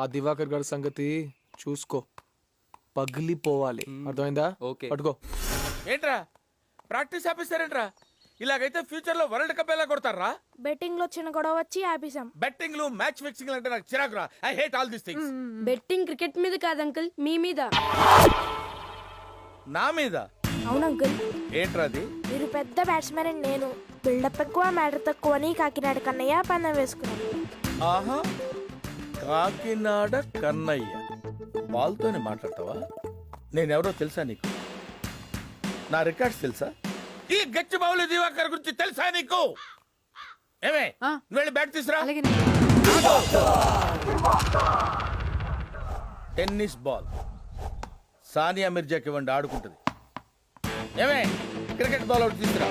ఆ దివాకర్ గారి సంగతి చూసుకో. పగిలిపోవాలి. అర్థమైందా? ఓకే. పట్టుకో. ఏంట్రా? ప్రాక్టీస్ ఆపేస్తారేంట్రా? ఇలాగైతే ఫ్యూచర్లో వరల్డ్ కప్ ఎలా కొడతారా? బెట్టింగ్లో చిన్న గొడవ వచ్చి ఆపేసాం బెట్టింగ్లు మ్యాచ్ ఫిక్సింగ్ అంటే నాకు చిరాకురా. I hate all this things. Betting cricket మీద కాదు అంకుల్. మీ మీద. నా మీద? అవును అంకుల్. ఏంట్రా అది? మీరు పెద్ద బ్యాట్స్మెన్ అని నేను. బిల్డప్ ఎక్కువ మ్యాటర్ తక్కువ అని కాకినాడ కన్నయ్య పందెం వేసుకున్నాను. ఆహా. కాకినాడ కన్నయ్య. బాల్తోనే మాట్లాడతావా? నేనెవరో తెలుసా నీకు? నా రికార్డ్స్ తెలుసా? ఈ గచ్చి బావులు దివాకర్ గురించి తెలుసా నీకు? ఏమే నువ్వు వెళ్ళి బ్యాట్ తీసురా. Tennis ball. సానియా మిర్జాకి ఇవ్వండి ఆడుకుంటుంది. ఏమే క్రికెట్ బాల్ ఒకటి తీసురా.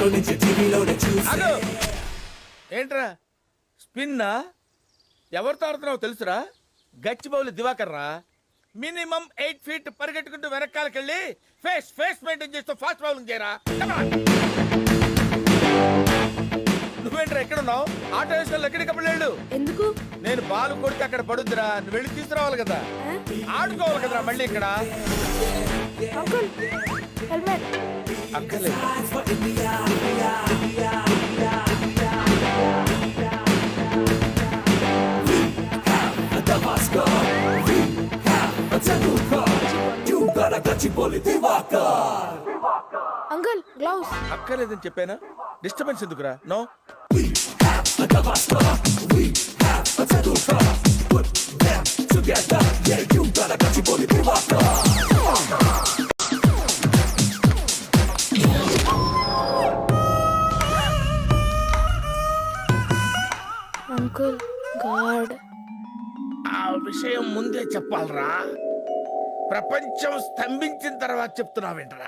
ఇంట్లో నుంచి టీవీలో చూసి. ఆగు! ఏంట్రా? స్పిన్నా? ఎవరితో ఆడుతున్నావు తెలుసురా? గచ్చిబౌలి దివాకర్ రా. మినిమం ఎయిట్ ఫీట్ పరిగెట్టుకుంటూ వెనకాలకి వెళ్ళి ఫేస్ ఫేస్ మెయింటైన్ చేస్తూ ఫాస్ట్ బౌలింగ్ చేయరా. నువ్వేంట్రా ఎక్కడున్నావు? ఆటో వేసుకొని ఎక్కడికప్పుడు వెళ్ళు. ఎందుకు? నేను బాల్ కొడితే అక్కడ పడుద్దిరా. నువ్వు వెళ్ళి తీసుకురావాలి కదా. ఆడుకోవాలి కదరా మళ్ళీ ఇక్కడ. Uncle helmet. అక్కర్లేదు. అంకుల్ గ్లౌస్ అక్కర్లేదని చెప్పానా డిస్టర్బెన్స్ ఎందుకురా no together. Yeah, you got a Gachiboli Divakar. Uncle god. ఆ విషయం ముందే చెప్పాలరా. ప్రపంచం స్తంభించిన తర్వాత చెప్తున్నావేంట్రా?